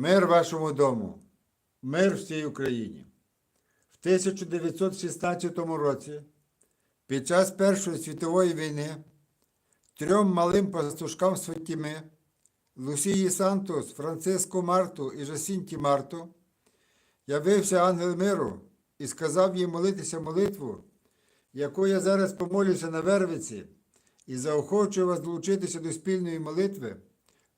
Мир вашому дому, мир всій Україні. В 1916 році, під час Першої світової війни, трьом малим пастушкам з Фатіми, Лусії Сантос, Франциско Марту і Жасінті Марту, явився ангел миру і сказав їм молитися молитву, яку я зараз помолюся на Вервиці, і заохочую вас долучитися до спільної молитви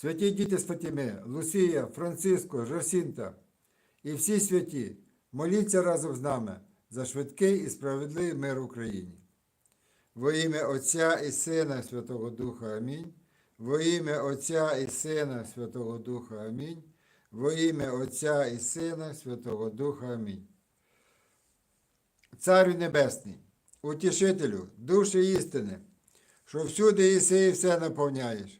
Святі діти з Фатіми, Лусія, Франциско, Жосінта і всі святі, моліться разом з нами за швидкий і справедливий мир Україні. Во ім'я Отця і Сина Святого Духа Амінь. Во ім'я Отця і Сина Святого Духа Амінь. Во ім'я Отця і Сина Святого Духа Амінь. Царю Небесний, утішителю, душі істини, що всюди єси і все наповняєш.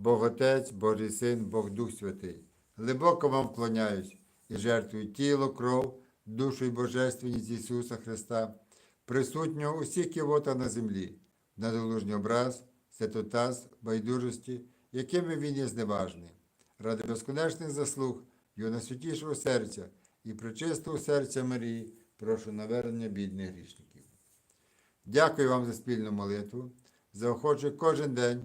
Бог Отець, Божий Син, Бог Дух Святий, глибоко вам вклоняюсь і жертвую тіло, кров, душу і божественність Ісуса Христа, присутнього усіх кивота на землі, надолужній образ, святотаз, байдужості, якими він є зневажний, ради безконечних заслуг Його найсвятішого серця і причистого серця Марії, прошу навернення бідних грішників. Дякую вам за спільну молитву. Заохочу кожен день